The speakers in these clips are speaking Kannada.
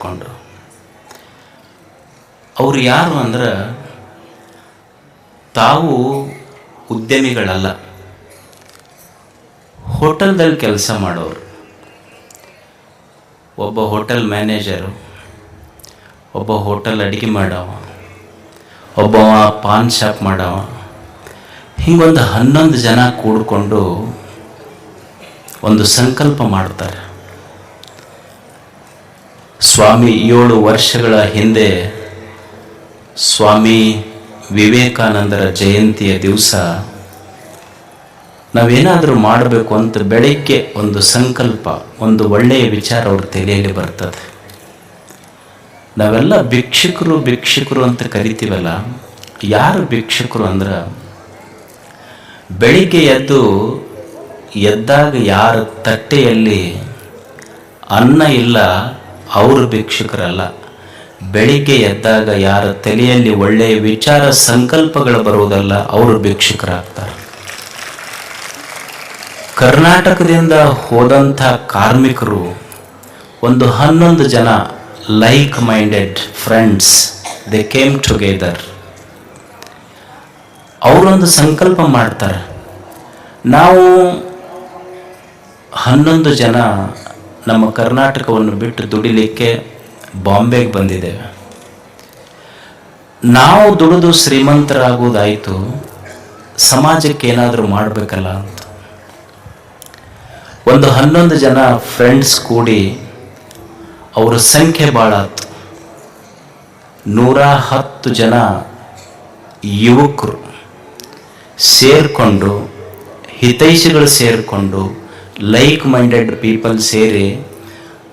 ಕೊಂಡು ಅವರು ಯಾರು ಅಂದ್ರೆ ತಾವು ಉದ್ಯಮಿಗಳಲ್ಲ. ಹೋಟೆಲ್ದಲ್ಲಿ ಕೆಲಸ ಮಾಡೋರು. ಒಬ್ಬ ಹೋಟೆಲ್ ಮ್ಯಾನೇಜರು, ಒಬ್ಬ ಹೋಟೆಲ್ ಅಡುಗೆ ಮಾಡವ ಒಬ್ಬ ಪಾನ್ ಶಾಪ್ ಮಾಡವ ಹಿಂಗೊಂದು ಹನ್ನೊಂದು ಜನ ಕೂಡಿಕೊಂಡು ಒಂದು ಸಂಕಲ್ಪ ಮಾಡ್ತಾರೆ. ಸ್ವಾಮಿ, ಏಳು ವರ್ಷಗಳ ಹಿಂದೆ ಸ್ವಾಮಿ ವಿವೇಕಾನಂದರ ಜಯಂತಿಯ ದಿವಸ ನಾವೇನಾದರೂ ಮಾಡಬೇಕು ಅಂತ ಬೆಳಗ್ಗೆ ಒಂದು ಸಂಕಲ್ಪ, ಒಂದು ಒಳ್ಳೆಯ ವಿಚಾರ ಅವ್ರ ತಲೆಯಲ್ಲಿ ಬರ್ತದೆ. ನಾವೆಲ್ಲ ಭಿಕ್ಷುಕರು ಭಿಕ್ಷುಕರು ಅಂತ ಕರಿತೀವಲ್ಲ, ಯಾರು ಭಿಕ್ಷುಕರು ಅಂದ್ರೆ ಬೆಳಿಗ್ಗೆ ಎದ್ದು ಎದ್ದಾಗ ಯಾರ ತಟ್ಟೆಯಲ್ಲಿ ಅನ್ನ ಇಲ್ಲ ಅವರು ಭಿಕ್ಷುಕರಲ್ಲ. ಬೆಳಿಗ್ಗೆ ಎದ್ದಾಗ ಯಾರ ತಲೆಯಲ್ಲಿ ಒಳ್ಳೆಯ ವಿಚಾರ ಸಂಕಲ್ಪಗಳು ಬರುವುದಲ್ಲ, ಅವರು ಭಿಕ್ಷುಕರಾಗ್ತಾರೆ. ಕರ್ನಾಟಕದಿಂದ ಹೋದಂಥ ಕಾರ್ಮಿಕರು ಒಂದು ಹನ್ನೊಂದು ಜನ like minded friends they came together ಅವರೊಂದು ಸಂಕಲ್ಪ ಮಾಡ್ತಾರೆ. ನಾವು ಹನ್ನೊಂದು ಜನ ನಮ್ಮ ಕರ್ನಾಟಕವನ್ನು ಬಿಟ್ಟು ದುಡಿಲಿಕ್ಕೆ ಬಾಂಬೆಗೆ ಬಂದಿದ್ದೇವೆ ನಾವು ದುಡಿದು ಶ್ರೀಮಂತರಾಗುವುದಾಯಿತು, ಸಮಾಜಕ್ಕೆ ಏನಾದರೂ ಮಾಡಬೇಕಲ್ಲ ಅಂತ. ಒಂದು ಹನ್ನೊಂದು ಜನ ಫ್ರೆಂಡ್ಸ್ ಕೂಡಿ ಅವರ ಸಂಖ್ಯೆ ಭಾಳ ಆಯ್ತು. ನೂರ ಹತ್ತು ಜನ ಯುವಕರು ಸೇರಿಕೊಂಡು, ಹಿತೈಷಿಗಳು ಸೇರಿಕೊಂಡು ಲೈಕ್ ಮೈಂಡೆಡ್ ಪೀಪಲ್ ಸೇರಿ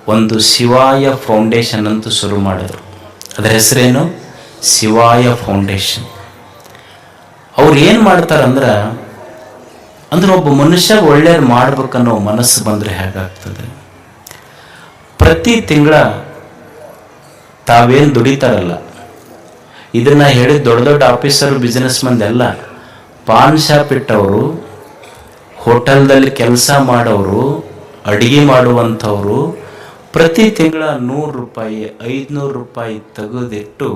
ಒಂದು ಶಿವಾಯ ಫೌಂಡೇಶನ್ ಅಂತ ಶುರು ಮಾಡಿದ್ರು. ಅದರ ಹೆಸರೇನು? ಶಿವಾಯ ಫೌಂಡೇಶನ್ ಅವ್ರು ಏನು ಮಾಡ್ತಾರಂದ್ರೆ, ಅಂದ್ರೆ ಒಬ್ಬ ಮನುಷ್ಯ ಒಳ್ಳೇದು ಮಾಡ್ಬೇಕನ್ನೋ ಮನಸ್ಸು ಬಂದರೆ ಹೇಗಾಗ್ತದೆ? ಪ್ರತಿ ತಿಂಗಳ ತಾವೇನು ದುಡಿತಾರಲ್ಲ, ಇದನ್ನು ಹೇಳಿದ ದೊಡ್ಡ ದೊಡ್ಡ ಆಫೀಸರ್ ಬಿಸ್ನೆಸ್ ಮಂದೆಲ್ಲ ಪಾನ್ ಶಾಪ್ ಇಟ್ಟವರು ಹೋಟೆಲ್ದಲ್ಲಿ ಕೆಲಸ ಮಾಡೋರು, ಅಡಿಗೆ ಮಾಡುವಂಥವರು ಪ್ರತಿ ತಿಂಗಳ ನೂರು ರೂಪಾಯಿ, ಐದುನೂರು ರೂಪಾಯಿ ತೆಗೆದಿಟ್ಟು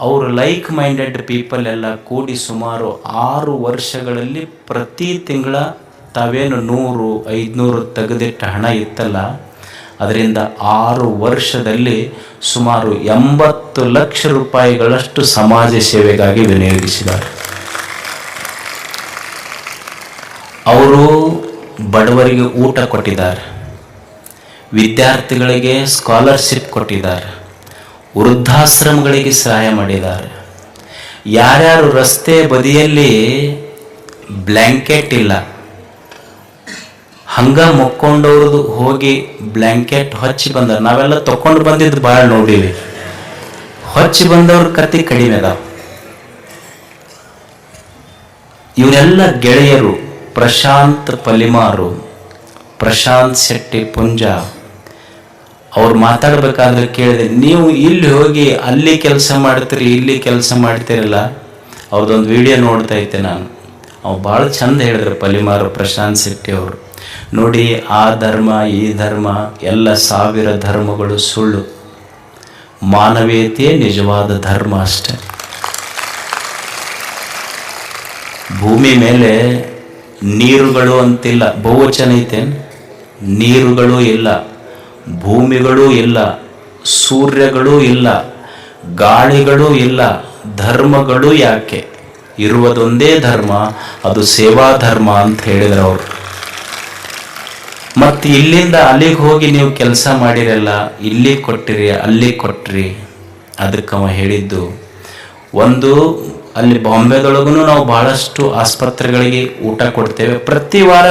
ಅವರು ಲೈಕ್ ಮೈಂಡೆಡ್ ಪೀಪಲ್ ಎಲ್ಲ ಕೂಡಿ ಸುಮಾರು ಆರು ವರ್ಷಗಳಲ್ಲಿ ಪ್ರತಿ ತಿಂಗಳ ತಾವೇನು ನೂರು, ಐದುನೂರು ತೆಗೆದಿಟ್ಟ ಹಣ ಇತ್ತಲ್ಲ, ಅದರಿಂದ ಆರು ವರ್ಷದಲ್ಲಿ ಸುಮಾರು ಎಂಬತ್ತು ಲಕ್ಷ ರೂಪಾಯಿಗಳಷ್ಟು ಸಮಾಜ ಸೇವೆಗಾಗಿ ವಿನಿಯೋಗಿಸಿದ್ದಾರೆ. ಅವರು ಬಡವರಿಗೆ ಊಟ ಕೊಟ್ಟಿದ್ದಾರೆ. ವಿದ್ಯಾರ್ಥಿಗಳಿಗೆ ಸ್ಕಾಲರ್ಶಿಪ್ ಕೊಟ್ಟಿದ್ದಾರೆ. ವೃದ್ಧಾಶ್ರಮಗಳಿಗೆ ಸಹಾಯ ಮಾಡಿದ್ದಾರೆ. ಯಾರ್ಯಾರು ರಸ್ತೆ ಬದಿಯಲ್ಲಿ ಬ್ಲ್ಯಾಂಕೆಟ್ ಇಲ್ಲ, ಹಂಗ ಮುಕ್ಕೊಂಡವ್ರದ್ದು ಹೋಗಿ ಬ್ಲ್ಯಾಂಕೆಟ್ ಹೊಚ್ಚಿ ಬಂದ ನಾವೆಲ್ಲ ತಕೊಂಡು ಬಂದಿದ್ದು ಭಾಳ ನೋಡಿವಿ. ಹೊಚ್ಚಿ ಬಂದವ್ರ ಕತೆ ಕಡಿಮೆ ಅದಾವ. ಇವರೆಲ್ಲ ಗೆಳೆಯರು. ಪ್ರಶಾಂತ್ ಪಲಿಮಾರು, ಪ್ರಶಾಂತ್ ಶೆಟ್ಟಿ ಪುಂಜ, ಅವ್ರು ಮಾತಾಡಬೇಕಾದ್ರೆ ಕೇಳಿದೆ, ನೀವು ಇಲ್ಲಿ ಹೋಗಿ ಅಲ್ಲಿ ಕೆಲಸ ಮಾಡ್ತೀರಿ, ಇಲ್ಲಿ ಕೆಲಸ ಮಾಡ್ತೀರಲ್ಲ? ಅವ್ರದ್ದೊಂದು ವಿಡಿಯೋ ನೋಡ್ತಾ ಇದ್ದೆ ನಾನು. ಅವ್ರು ಭಾಳ ಚಂದ ಹೇಳಿದ್ರು ಪಲಿಮಾರು, ಪ್ರಶಾಂತ್ ಶೆಟ್ಟಿ ಅವರು. ನೋಡಿ, ಆ ಧರ್ಮ, ಈ ಧರ್ಮ, ಎಲ್ಲ ಸಾವಿರ ಧರ್ಮಗಳು ಸುಳ್ಳು. ಮಾನವೀಯತೆಯೇ ನಿಜವಾದ ಧರ್ಮ ಅಷ್ಟೆ. ಭೂಮಿ ಮೇಲೆ ನೀರುಗಳು ಅಂತಿಲ್ಲ. ಬಹುವಚನ ಐತೇನು ನೀರುಗಳು ಇಲ್ಲ. ಭೂಮಿಗಳು ಇಲ್ಲ. ಸೂರ್ಯಗಳು ಇಲ್ಲ. ಗಾಳಿಗಳು ಇಲ್ಲ. ಧರ್ಮಗಳು ಯಾಕೆ? ಇರುವುದೊಂದೇ ಧರ್ಮ, ಅದು ಸೇವಾ ಧರ್ಮ ಅಂತ ಹೇಳಿದ್ರು ಅವರು. ಮತ್ತು ಇಲ್ಲಿಂದ ಅಲ್ಲಿಗೆ ಹೋಗಿ ನೀವು ಕೆಲಸ ಮಾಡಿರಲ್ಲ, ಇಲ್ಲಿ ಕೊಟ್ಟಿರಿ, ಅಲ್ಲಿ ಕೊಟ್ರಿ. ಅದಕ್ಕೆ ಅವ ಹೇಳಿದ್ದು, ಒಂದು ಅಲ್ಲಿ ಬಾಂಬೆದೊಳಗೂ ನಾವು ಬಹಳಷ್ಟು ಆಸ್ಪತ್ರೆಗಳಿಗೆ ಊಟ ಕೊಡ್ತೇವೆ. ಪ್ರತಿ ವಾರ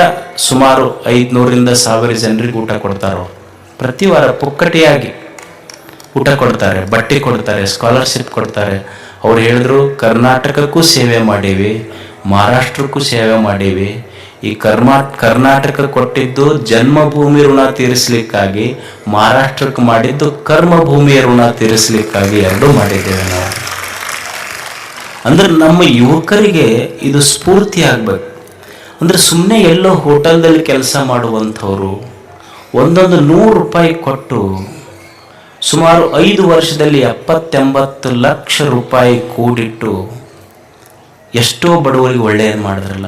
ಸುಮಾರು ಐದುನೂರಿಂದ ಸಾವಿರ ಜನರಿಗೆ ಊಟ ಕೊಡ್ತಾರೆ. ಪ್ರತಿ ವಾರ ಪುಕ್ಕಟಿಯಾಗಿ ಊಟ ಕೊಡ್ತಾರೆ, ಬಟ್ಟೆ ಕೊಡ್ತಾರೆ ಸ್ಕಾಲರ್ಶಿಪ್ ಕೊಡ್ತಾರೆ. ಅವ್ರು ಹೇಳಿದ್ರು, ಕರ್ನಾಟಕಕ್ಕೂ ಸೇವೆ ಮಾಡೀವಿ, ಮಹಾರಾಷ್ಟ್ರಕ್ಕೂ ಸೇವೆ ಮಾಡೀವಿ. ಈ ಕರ್ಮಾ, ಕರ್ನಾಟಕ ಕೊಟ್ಟಿದ್ದು ಜನ್ಮಭೂಮಿ ಋಣ ತೀರಿಸಲಿಕ್ಕಾಗಿ, ಮಹಾರಾಷ್ಟ್ರಕ್ಕೆ ಮಾಡಿದ್ದು ಕರ್ಮಭೂಮಿಯ ಋಣ ತೀರಿಸಲಿಕ್ಕಾಗಿ ಎರಡೂ ಮಾಡಿದ್ದೇವೆ ನಾವು. ಅಂದ್ರೆ ನಮ್ಮ ಯುವಕರಿಗೆ ಇದು ಸ್ಫೂರ್ತಿ ಆಗ್ಬೇಕು. ಅಂದ್ರೆ ಸುಮ್ಮನೆ ಎಲ್ಲೋ ಹೋಟೆಲ್ದಲ್ಲಿ ಕೆಲಸ ಮಾಡುವಂಥವ್ರು ಒಂದೊಂದು ನೂರು ರೂಪಾಯಿ ಕೊಟ್ಟು ಸುಮಾರು ಐದು ವರ್ಷದಲ್ಲಿ ಎಪ್ಪತ್ತೆಂಬತ್ತು ಲಕ್ಷ ರೂಪಾಯಿ ಕೂಡಿಟ್ಟು ಎಷ್ಟೋ ಬಡವರಿಗೆ ಒಳ್ಳೆಯದು ಮಾಡಿದ್ರಲ್ಲ.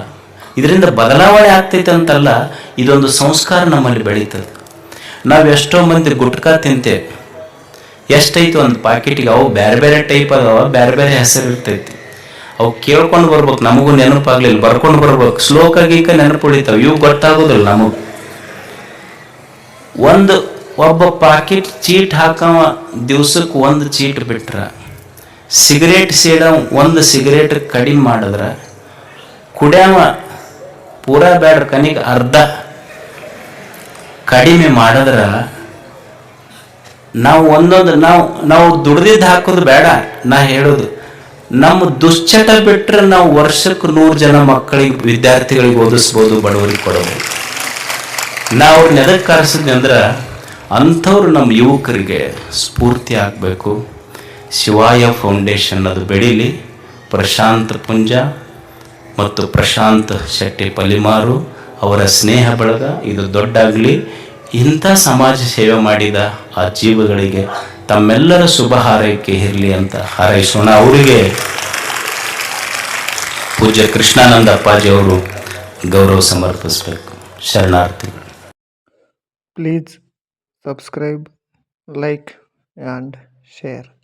ಇದರಿಂದ ಬದಲಾವಣೆ ಆಗ್ತೈತೆ ಅಂತಲ್ಲ, ಇದೊಂದು ಸಂಸ್ಕಾರ ನಮ್ಮಲ್ಲಿ ಬೆಳೀತದೆ. ನಾವು ಎಷ್ಟೋ ಮಂದಿ ಗುಟ್ಕಾ ತಿಂತೇವೆ. ಎಷ್ಟೈತು ಒಂದು ಪಾಕೆಟಿಗೆ ಅವು ಬೇರೆ ಬೇರೆ ಟೈಪ್ ಅದಾವ, ಬೇರೆ ಬೇರೆ ಹೆಸರು ಇರ್ತೈತಿ ಅವು ಕೇಳ್ಕೊಂಡು ಬರ್ಬೇಕು, ನಮಗೂ ನೆನಪಾಗ್ಲಿಲ್ಲ, ಬರ್ಕೊಂಡು ಬರ್ಬೇಕು. ಶ್ಲೋಕ ಗೀಕ ನೆನಪು ಉಳಿತಾವ, ಇವು ಗೊತ್ತಾಗೋದಿಲ್ಲ ನಮಗೆ. ಒಂದು, ಒಬ್ಬ ಪಾಕೆಟ್ ಚೀಟ್ ಹಾಕವ ದಿವ್ಸಕ್ಕೆ ಒಂದು ಚೀಟ್ ಬಿಟ್ರ, ಸಿಗರೇಟ್ ಸೇಡ ಒಂದು ಸಿಗರೇಟ್ ಕಡಿಮೆ ಮಾಡಿದ್ರ, ಕುಡ್ಯಾವ, ಪೂರಾ ಬ್ಯಾಡ್ರ ಕನಿಗೆ ಅರ್ಧ ಕಡಿಮೆ ಮಾಡಿದ್ರ, ನಾವು ಒಂದೊಂದು, ನಾವು ನಾವು ದುಡ್ದಿದ್ದು ಹಾಕೋದು ಬೇಡ ನಾ ಹೇಳೋದು. ನಮ್ಮ ದುಶ್ಚಟ ಬಿಟ್ಟರೆ ನಾವು ವರ್ಷಕ್ಕೆ ನೂರು ಜನ ಮಕ್ಕಳಿಗೆ ವಿದ್ಯಾರ್ಥಿಗಳಿಗೆ ಓದಿಸ್ಬೋದು ಬಡವರಿಗೆ ಕೊಡಬಹುದು ನಾವು ಅವ್ರನ್ನ ಎದಕ್ಕೆ ಕರೆಸಿದ್ವಿ ಅಂದ್ರೆ ಅಂಥವ್ರು ನಮ್ಮ ಯುವಕರಿಗೆ ಸ್ಫೂರ್ತಿ ಆಗಬೇಕು. ಶಿವಾಯ ಫೌಂಡೇಶನ್ ಅದು ಬೆಳೀಲಿ, ಪ್ರಶಾಂತ್ ಪುಂಜ ಮತ್ತು ಪ್ರಶಾಂತ್ ಶೆಟ್ಟಿ ಪಲಿಮಾರು ಅವರ ಸ್ನೇಹ ಬಳಗ ಇದು ದೊಡ್ಡಾಗಲಿ. ಇಂಥ ಸಮಾಜ ಸೇವೆ ಮಾಡಿದ ಆ ಜೀವಗಳಿಗೆ ತಮ್ಮೆಲ್ಲರ ಶುಭ ಹಾರೈಕೆ ಇರಲಿ ಅಂತ ಹಾರೈಸೋಣ. ಅವರಿಗೆ ಪೂಜ್ಯ ಕೃಷ್ಣಾನಂದ ಅಪ್ಪಾಜಿ ಅವರು ಗೌರವ ಸಮರ್ಪಿಸಬೇಕು. ಶರಣಾರ್ಥಿಗಳು please subscribe like and share.